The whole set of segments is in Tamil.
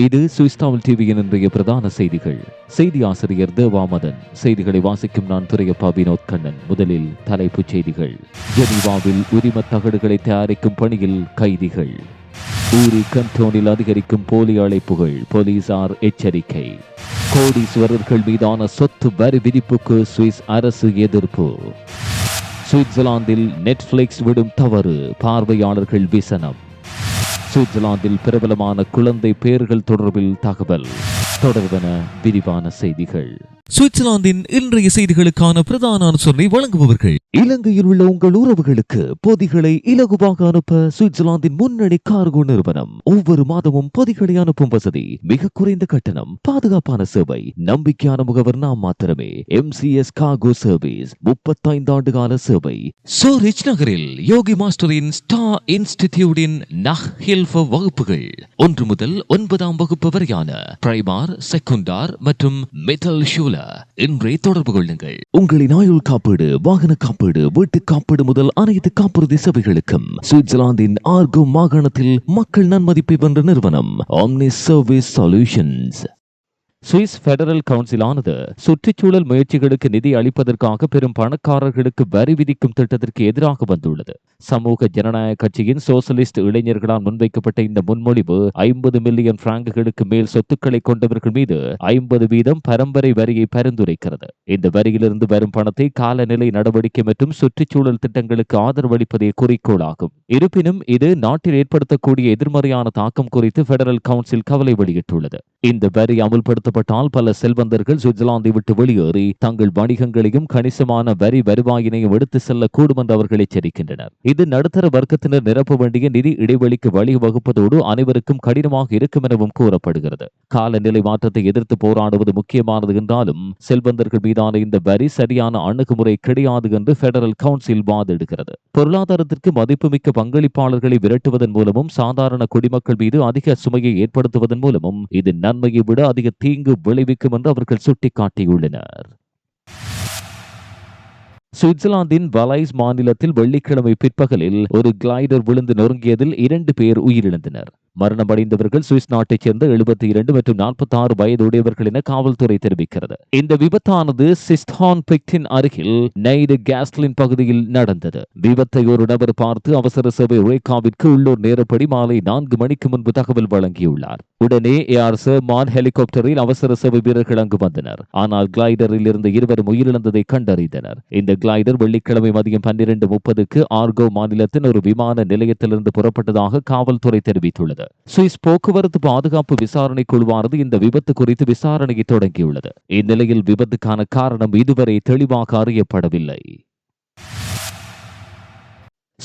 இது சுவிஸ் தமிழ் டிவியின் இன்றைய பிரதான செய்திகள். செய்தி ஆசிரியர் தேவாமதன் செய்திகளை வாசிக்கும் நான் துரையப்பா வினோத் கண்ணன். முதலில் தலைப்புச் செய்திகள். ஜெனீவாவில் உரிம தகடுகளை தயாரிக்கும் பணியில் கைதிகள். ஊரி கண்டோனில் அதிகரிக்கும் போலி அழைப்புகள். போலீசார் எச்சரிக்கை. கோடீஸ்வரர்கள் மீதான சொத்து வரி விதிப்புக்கு சுவிஸ் அரசு எதிர்ப்பு. சுவிட்சர்லாந்தில் நெட்ஃபிளிக்ஸ் விடும் தவறு. பார்வையாளர்கள் விசனம். சுவிட்சர்லாந்தில் பிரபலமான குழந்தை பெயர்கள் தொடர்பில் தகவல். தொடர்பென விரிவான செய்திகள். சுவிட்சர்லாந்தின் இன்றைய செய்திகளுக்கான பிரதான அனுசரணை வழங்குபவர்கள். இலங்கையில் உள்ள உங்கள் உறவுகளுக்கு பொதிகளை இலகுவாக அனுப்ப சுவிட்சர்லாந்தின் முன்னணி கார்கோ நிறுவனம் ஒவ்வொரு மாதமும் பொதிகளை அனுப்பும் வசதி மிக குறைந்த கட்டணம் பாதுகாப்பான சேவை நம்பிக்கையான முகவர் நாம் மாத்திரமே. எம்சிஎஸ் கார்கோ சர்வீஸ் முப்பத்தைந்து ஆண்டு கால சேவை. சோரிச் நகரில் யோகி மாஸ்டரின் ஸ்டா நஹ் ஹில்ஃப வகுப்புகள். ஒன்று முதல் ஒன்பதாம் வகுப்பு வரையான பிரைமார் செகுண்டார் மற்றும் மெட்டல் ஷூலா இன்றே தொடர்பு கொள்ளுங்கள். உங்களின் ஆயுள் காப்பீடு வாகன காப்பீடு வீட்டு காப்பீடு முதல் அனைத்து காப்புறுதி சபைகளுக்கும் சுவிட்சர்லாந்தின் ஆர்கோ மாகாணத்தில் மக்கள் நன்மதிப்பை வென்ற நிறுவனம் Omni service solutions Swiss federal கவுன்சிலானது சுற்றுச்சூழல் முயற்சிகளுக்கு நிதி அளிப்பதற்காக பெரும் பணக்காரர்களுக்கு வரி விதிக்கும் திட்டத்திற்கு எதிராக வந்துள்ளது. சமூக ஜனநாயக கட்சியின் சோசலிஸ்ட் இளைஞர்களால் முன்வைக்கப்பட்ட இந்த முன்மொழிவு ஐம்பது மில்லியன் பிராங்குகளுக்கு மேல் சொத்துக்களை கொண்டவர்கள் மீது ஐம்பது வீதம் பரம்பரை வரியை பரிந்துரைக்கிறது. இந்த வரியிலிருந்து வரும் பணத்தை காலநிலை நடவடிக்கை மற்றும் சுற்றுச்சூழல் திட்டங்களுக்கு ஆதரவளிப்பதே குறிக்கோளாகும். இருப்பினும் இது நாட்டில் ஏற்படுத்தக்கூடிய எதிர்மறையான தாக்கம் குறித்து பெடரல் கவுன்சில் கவலை வெளியிட்டுள்ளது. இந்த வரி அமுல்படுத்தப்பட்டால் பல செல்வந்தர்கள் சுவிட்சர்லாந்தை விட்டு வெளியேறி தங்கள் வணிகங்களையும் கணிசமான வரி வருவாயினையும் எடுத்து செல்லக்கூடும் என்று அவர்கள் எச்சரிக்கின்றனர். இது நடுத்தர வர்க்கத்தினர் நிரப்ப வேண்டிய நிதி இடைவெளிக்கு வழிவகுப்பதோடு அனைவருக்கும் கடினமாக இருக்கும் எனவும் கூறப்படுகிறது. காலநிலை மாற்றத்தை எதிர்த்து போராடுவது முக்கியமானது என்றாலும் செல்வந்தர்கள் மீதான இந்த வரி சரியான அணுகுமுறை கிடையாது என்று பெடரல் கவுன்சில் வாதிடுகிறது. பொருளாதாரத்திற்கு மதிப்புமிக்க பங்களிப்பாளர்களை விரட்டுவதன் மூலமும் சாதாரண குடிமக்கள் மீது அதிக சுமையை ஏற்படுத்துவதன் மூலமும் இது நன்மையை விட அதிக தீங்கு விளைவிக்கும் என்று அவர்கள் சுட்டிக்காட்டியுள்ளனர். சுவிட்சர்லாந்தின் வலைஸ் மாநிலத்தில் வெள்ளிக்கிழமை பிற்பகலில் ஒரு கிளைடர் விழுந்து நொறுங்கியதில் இரண்டு பேர் உயிரிழந்தனர். மரணமடைந்தவர்கள் சுவிஸ் நாட்டைச் சேர்ந்த எழுபத்தி இரண்டு மற்றும் நாற்பத்தி ஆறு வயதுடையவர்கள் என காவல்துறை தெரிவிக்கிறது. இந்த விபத்தானது சிஸ்டான் பெக்டின் அருகில் நைடு கேஸ்லின் பகுதியில் நடந்தது. விபத்தை ஒரு நபர் பார்த்து அவசர சேவை ரேகாவிற்கு உள்ளூர் நேரப்படி மாலை நான்கு மணிக்கு முன்பு தகவல் வழங்கியுள்ளார். உடனே ஏஆர் மான் ஹெலிகாப்டரில் அவசர சேவை வீரர்கள் அங்கு வந்தனர். ஆனால் கிளைடரில் இருந்து இருவரும் உயிரிழந்ததை கண்டறிந்தனர். இந்த கிளைடர் வெள்ளிக்கிழமை மதியம் பன்னிரண்டு முப்பதுக்கு ஆர்கோ மாநிலத்தின் ஒரு விமான நிலையத்திலிருந்து புறப்பட்டதாக காவல்துறை தெரிவித்துள்ளது. சுவிஸ் போக்குவரத்து பாதுகாப்பு விசாரணை குழுவானது இந்த விபத்து குறித்து விசாரணையை தொடங்கியுள்ளது. இந்நிலையில் விபத்துக்கான காரணம் இதுவரை தெளிவாக அறியப்படவில்லை.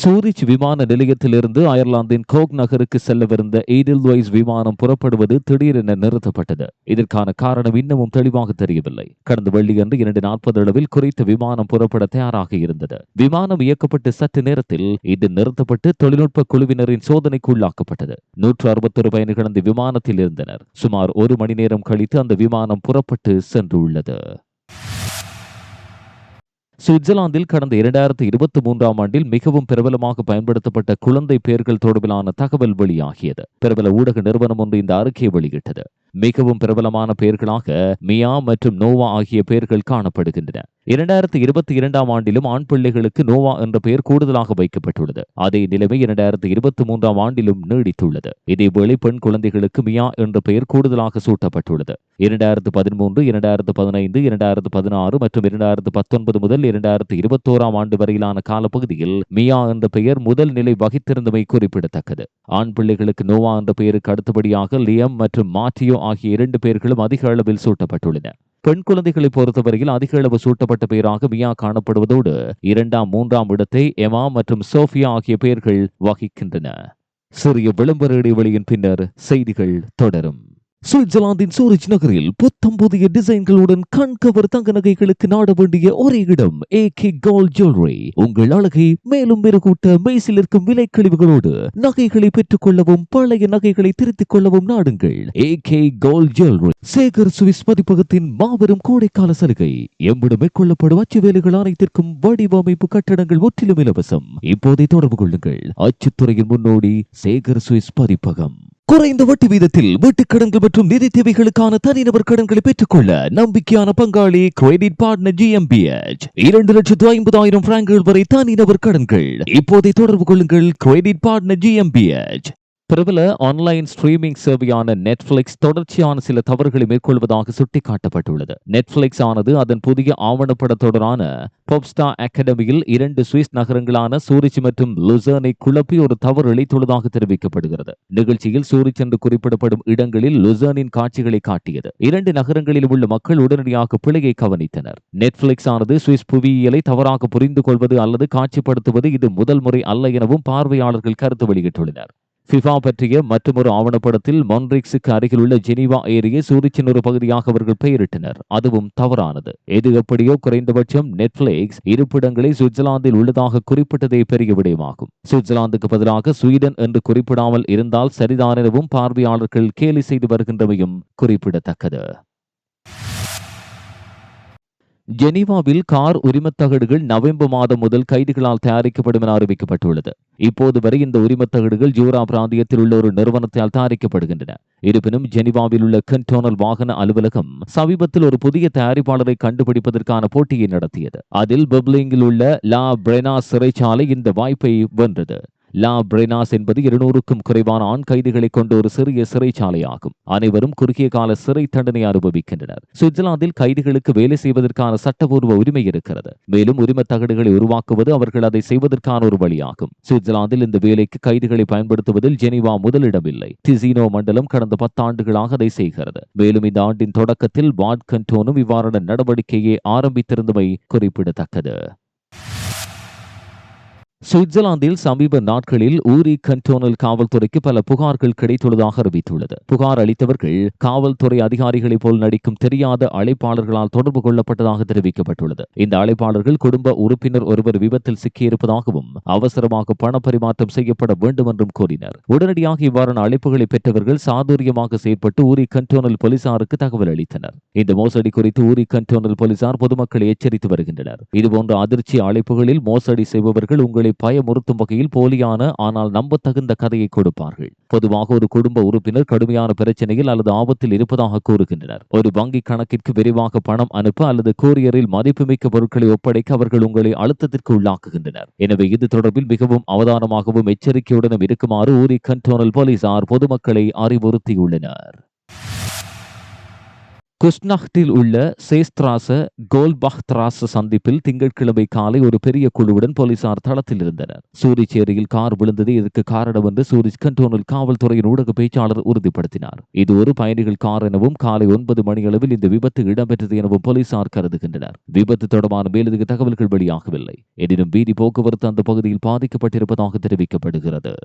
சூரிச் விமான நிலையத்திலிருந்து அயர்லாந்தின் கோக் நகருக்கு செல்லவிருந்த எய்டில்வைஸ் விமானம் புறப்படுவது திடீரென நிறுத்தப்பட்டது. இதற்கான காரணம் இன்னமும் தெளிவாக தெரியவில்லை. கடந்த வெள்ளியன்று இரண்டு நாற்பது அளவில் குறித்த விமானம் புறப்பட தயாராக இருந்தது. விமானம் இயக்கப்பட்டு சற்று நேரத்தில் இது நிறுத்தப்பட்டு தொழில்நுட்ப குழுவினரின் சோதனைக்கு உள்ளாக்கப்பட்டது நூற்று அறுபத்தொரு பயணிகள் அந்த விமானத்தில் இருந்தனர். சுமார் ஒரு மணி நேரம் கழித்து அந்த விமானம் புறப்பட்டு சென்றுள்ளது. சுவிட்சர்லாந்தில் கடந்த இரண்டாயிரத்தி இருபத்தி மூன்றாம் ஆண்டில் மிகவும் பிரபலமாக பயன்படுத்தப்பட்ட குழந்தை பெயர்கள் தொடர்பிலான தகவல் வெளியாகியது. பிரபல ஊடக நிறுவனம் ஒன்று இந்த அறிக்கையை வெளியிட்டது. மிகவும் பிரபலமான பெயர்களாக மியா மற்றும் நோவா ஆகிய பெயர்கள் காணப்படுகின்றன. இரண்டாயிரத்தி இருபத்தி இரண்டாம் ஆண்டிலும் ஆண் பிள்ளைகளுக்கு நோவா என்ற பெயர் கூடுதலாக வைக்கப்பட்டுள்ளது. அதே நிலைமை இரண்டாயிரத்தி இருபத்தி மூன்றாம் ஆண்டிலும் நீடித்துள்ளது. இதேவேளை பெண் குழந்தைகளுக்கு மியா என்ற பெயர் கூடுதலாக சூட்டப்பட்டுள்ளது. இரண்டாயிரத்து பதிமூன்று இரண்டாயிரத்து பதினைந்து இரண்டாயிரத்து பதினாறு மற்றும் இரண்டாயிரத்து பத்தொன்பது முதல் இரண்டாயிரத்து இருபத்தோராம் ஆண்டு வரையிலான காலப்பகுதியில் மியா என்ற பெயர் முதல் நிலை வகித்திருந்தமை குறிப்பிடத்தக்கது. ஆண் பிள்ளைகளுக்கு நோவா என்ற பெயருக்கு அடுத்தபடியாக லியம் மற்றும் மாட்டியோ ஆகிய இரண்டு பேர்களும் அதிக அளவில் சூட்டப்பட்டுள்ளன. பெண் குழந்தைகளை பொறுத்தவரையில் அதிக அளவு சூட்டப்பட்ட பெயராக மியா காணப்படுவதோடு இரண்டாம் மூன்றாம் இடத்தை எமா மற்றும் சோஃபியா ஆகிய பெயர்கள் வகிக்கின்றன. சிறிய விளம்பர இடைவெளியின் பின்னர் செய்திகள் தொடரும். சுவிட்சர்லாந்தின் சூரிச் நகரில் புத்தம் புதிய டிசைன்களுடன் கண்கவர் தங்க நகைகளுக்கு நாட வேண்டிய ஒரே இடம் ஏ கே கோல்ட் ஜுவல்லரி உங்கள் அழகை மேலும் மெருகூட்ட மெய்சில் இருக்கும் விலை கழிவுகளோடு நகைகளை பெற்றுக் கொள்ளவும் பழைய நகைகளை திருத்திக் கொள்ளவும் நாடுங்கள். A K gold jewellery Sekar Swiss பதிப்பகத்தின் மாபெரும் கோடைக்கால சலுகை. எம்மிடம் மேற்கொள்ளப்படும் அச்சு வேலைகள் அனைத்திற்கும் வடிவமைப்பு கட்டடங்கள் முற்றிலும் இலவசம். இப்போதை தொடர்பு கொள்ளுங்கள். அச்சுத்துறையின் முன்னோடி சேகர் சுவிஸ் பதிப்பகம் குறைந்த வட்டி வீதத்தில் வீட்டுக் கடன்கள் மற்றும் நிதி தேவைகளுக்கான தனிநபர் கடன்களை பெற்றுக்கொள்ள நம்பிக்கையான பங்காளி கிரெடிட் பார்ட்னர் ஜிஎம்பிஎச் இரண்டு லட்சத்து ஐம்பதாயிரம் பிராங்குகள் வரை தனிநபர் கடன்கள். இப்போதை தொடர்பு கொள்ளுங்கள் கிரெடிட் பார்ட்னர் ஜிஎம்பிஎச் பிரபல ஆன்லைன் ஸ்ட்ரீமிங் சேவையான நெட்ஃபிளிக்ஸ் தொடர்ச்சியான சில தவறுகளை மேற்கொள்வதாக சுட்டிக்காட்டப்பட்டுள்ளது. நெட்ஃபிளிக்ஸ் ஆனது அதன் புதிய ஆவணப்பட தொடரான பொப்ஸ்டா அகாடமியில் இரண்டு சுவிஸ் நகரங்களான சூரிச் மற்றும் லுசர்னை குழப்பி ஒரு தவறு இழைத்துள்ளதாக தெரிவிக்கப்படுகிறது. நிகழ்ச்சியில் சூரிச் என்று குறிப்பிடப்படும் இடங்களில் லுசர்னின் காட்சிகளை காட்டியது. இரண்டு நகரங்களில் உள்ள மக்கள் உடனடியாக பிழையை கவனித்தனர். நெட்ஃபிளிக்ஸ் ஆனது சுவிஸ் புவியியலை தவறாக புரிந்து கொள்வது அல்லது காட்சிப்படுத்துவது இது முதல் முறை அல்ல எனவும் பார்வையாளர்கள் கருத்து வெளியிட்டுள்ளனர். ஃபிஃபா பற்றிய மற்றொரு ஆவணப்படத்தில் மொன்ரிக்ஸுக்கு அருகிலுள்ள ஜெனீவா ஏரியை சூரிச்சின் ஒரு பகுதியாக அவர்கள் பெயரிட்டனர். அதுவும் தவறானது. எது எப்படியோ குறைந்தபட்சம் நெட்ஃபிளிக்ஸ் இருப்பிடங்களை சுவிட்சர்லாந்தில் உள்ளதாக குறிப்பிட்டதே பெரிய விடயமாகும். சுவிட்சர்லாந்துக்கு பதிலாக ஸ்வீடன் என்று குறிப்பிடாமல் இருந்தால் சரிதான் எனவும் பார்வையாளர்கள் கேலி செய்து வருகின்றமையும் குறிப்பிடத்தக்கது. ஜெனீவாவில் கார் உரிமத்தகடுகள் நவம்பர் மாதம் முதல் கைதிகளால் தயாரிக்கப்படும் என அறிவிக்கப்பட்டுள்ளது. இப்போது வரை இந்த உரிமத்தகடுகள் ஜூரா பிராந்தியத்தில் உள்ள ஒரு நிறுவனத்தால் தயாரிக்கப்படுகின்றன. இருப்பினும் ஜெனீவாவில் உள்ள கண்டோனல் வாகன அலுவலகம் சமீபத்தில் ஒரு புதிய தயாரிப்பாளரை கண்டுபிடிப்பதற்கான போட்டியை நடத்தியது. அதில் பெப்லிங்கில் உள்ள லா பிரெனா சிறைச்சாலை இந்த வாய்ப்பை வென்றது. லா பிரெனாஸ் என்பது இருநூறுக்கும் குறைவான ஆண் கைதிகளை கொண்ட ஒரு சிறிய சிறைச்சாலையாகும். அனைவரும் குறுகிய கால சிறை தண்டனை அனுபவிக்கின்றனர். சுவிட்சர்லாந்தில் கைதிகளுக்கு வேலை செய்வதற்கான சட்டபூர்வ உரிமை இருக்கிறது. மேலும் உரிமை தகடுகளை உருவாக்குவது அவர்கள் அதை செய்வதற்கான ஒரு வழியாகும். சுவிட்சர்லாந்தில் இந்த வேலைக்கு கைதிகளை பயன்படுத்துவதில் ஜெனீவா முதலிடமில்லை. டிசினோ மண்டலம் கடந்த பத்தாண்டுகளாக அதை செய்கிறது. மேலும் இந்த ஆண்டின் தொடக்கத்தில் வாட்கன்டோனும் இவ்வாறான நடவடிக்கையை ஆரம்பித்திருந்தமை குறிப்பிடத்தக்கது. சுவிட்சர்லாந்தில் சமீப நாட்களில் ஊரி கண்டோனல் காவல்துறைக்கு பல புகார்கள் கிடைத்துள்ளதாக அறிவித்துள்ளது. புகார் அளித்தவர்கள் காவல்துறை அதிகாரிகளைப் போல் நடிக்கும் தெரியாத அழைப்பாளர்களால் தொடர்பு கொள்ளப்பட்டதாக தெரிவிக்கப்பட்டுள்ளது. இந்த அழைப்பாளர்கள் குடும்ப உறுப்பினர் ஒருவர் விபத்தில் சிக்கியிருப்பதாகவும் அவசரமாக பண பரிமாற்றம் செய்யப்பட வேண்டும் என்றும் கூறினர் உடனடியாக இவ்வாறான அழைப்புகளை பெற்றவர்கள் சாதுரியமாக செயற்பட்டு ஊரி கண்டோனல் போலீசாருக்கு தகவல் அளித்தனர். இந்த மோசடி குறித்து ஊரி கண்டோனல் போலீசார் பொதுமக்களை எச்சரித்து வருகின்றனர். இதுபோன்ற அதிர்ச்சி அழைப்புகளில் மோசடி செய்பவர்கள் உங்களை பயமுறுத்தும் வகையில் போலியான ஆனால் நம்பத்தகுந்த கதையை கொடுப்பார்கள். பொதுவாக ஒரு குடும்ப உறுப்பினர் கடுமையான பிரச்சனையில் அல்லது ஆபத்தில் இருப்பதாக கூறுகின்றனர். ஒரு வங்கி கணக்கிற்கு விரைவாக பணம் அனுப்ப அல்லது கூரியரில் மதிப்புமிக்க பொருட்களை ஒப்படைக்க அவர்கள் உங்களை அழுத்தத்திற்கு உள்ளாக்குகின்றனர். எனவே இது தொடர்பில் மிகவும் அவதானமாகவும் எச்சரிக்கையுடனும் இருக்குமாறு ஊரி கண்டோனல் போலீசார் பொதுமக்களை அறிவுறுத்தியுள்ளனர். குஸ்னஹ்டில் உள்ள சேஸ்திராச கோல்பஹ்த்ராச சந்திப்பில் திங்கட்கிழமை காலை ஒரு பெரிய குழுவுடன் போலீசார் தளத்தில் இருந்தனர். சூரிச்சேரியில் கார் விழுந்தது இதற்கு காரணம் என்று சூரிச் கண்டோனல் காவல்துறையின் ஊடக பேச்சாளர் உறுதிப்படுத்தினார். இது ஒரு பயணிகள் கார் எனவும் காலை ஒன்பது மணியளவில் இந்த விபத்து இடம்பெற்றது எனவும் போலீசார் கருதுகின்றனர். விபத்து தொடர்பான மேலதிக தகவல்கள் வெளியாகவில்லை. எனினும் வீதி போக்குவரத்து அந்த பகுதியில் பாதிக்கப்பட்டிருப்பதாக தெரிவிக்கப்படுகிறது.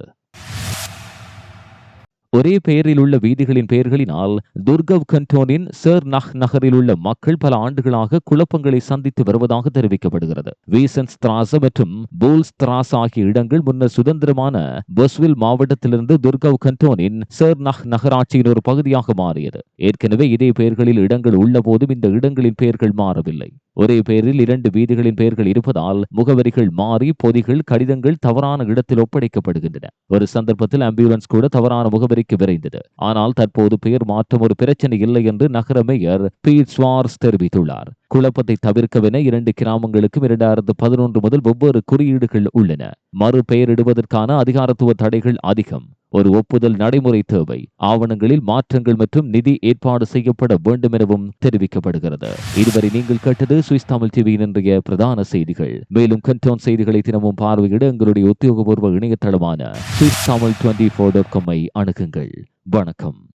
ஒரே பெயரில் உள்ள வீதிகளின் பெயர்களினால் துர்கவ் கண்டோனின் சர் நஹ் நகரில் உள்ள மக்கள் பல ஆண்டுகளாக குழப்பங்களை சந்தித்து வருவதாக தெரிவிக்கப்படுகிறது. வீசன்ஸ் திராச மற்றும் போல்ஸ் திராஸ் ஆகிய இடங்கள் முன்னர் சுதந்திரமான பொஸ்வில் மாவட்டத்திலிருந்து துர்கவ் கண்டோனின் சர் நஹ் நகராட்சியின் ஒரு பகுதியாக மாறியது. ஏற்கனவே இதே பெயர்களில் இடங்கள் உள்ள போதும் இந்த இடங்களின் பெயர்கள் மாறவில்லை. ஒரே பெயரில் இரண்டு வீதிகளின் பெயர்கள் இருப்பதால் முகவரிகள் மாறி பொதிகள் கடிதங்கள் தவறான இடத்தில் ஒப்படைக்கப்படுகின்றன. ஒரு சந்தர்ப்பத்தில் ஆம்புலன்ஸ் கூட தவறான முகவரிக்கு விரைந்தது. ஆனால் தற்போது பெயர் மாற்றம் ஒரு பிரச்சனை இல்லை என்று நகர மேயர் பீட் ஸ்வார்ஸ் தெரிவித்துள்ளார். குழப்பத்தை தவிர்க்கவென இரண்டு கிராமங்களுக்கும் இரண்டாயிரத்து பதினொன்று முதல் வெவ்வேறு குறியீடுகள் உள்ளன. மறு பெயரிடுவதற்கான அதிகாரத்துவ தடைகள் அதிகம். ஒரு ஒப்புதல் நடைமுறை தேவை. ஆவணங்களில் மாற்றங்கள் மற்றும் நிதி ஏற்பாடு செய்யப்பட வேண்டும் எனவும் தெரிவிக்கப்படுகிறது. இதுவரை நீங்கள் கேட்டது சுவிஸ் தமிழ் டிவியின் இன்றைய பிரதான செய்திகள். மேலும் கண்டோன் செய்திகளை தினமும் பார்வையிட எங்களுடைய உத்தியோகபூர்வ இணையதளமான Swiss Tamil twenty four dot காமை அணுகுங்கள். வணக்கம்.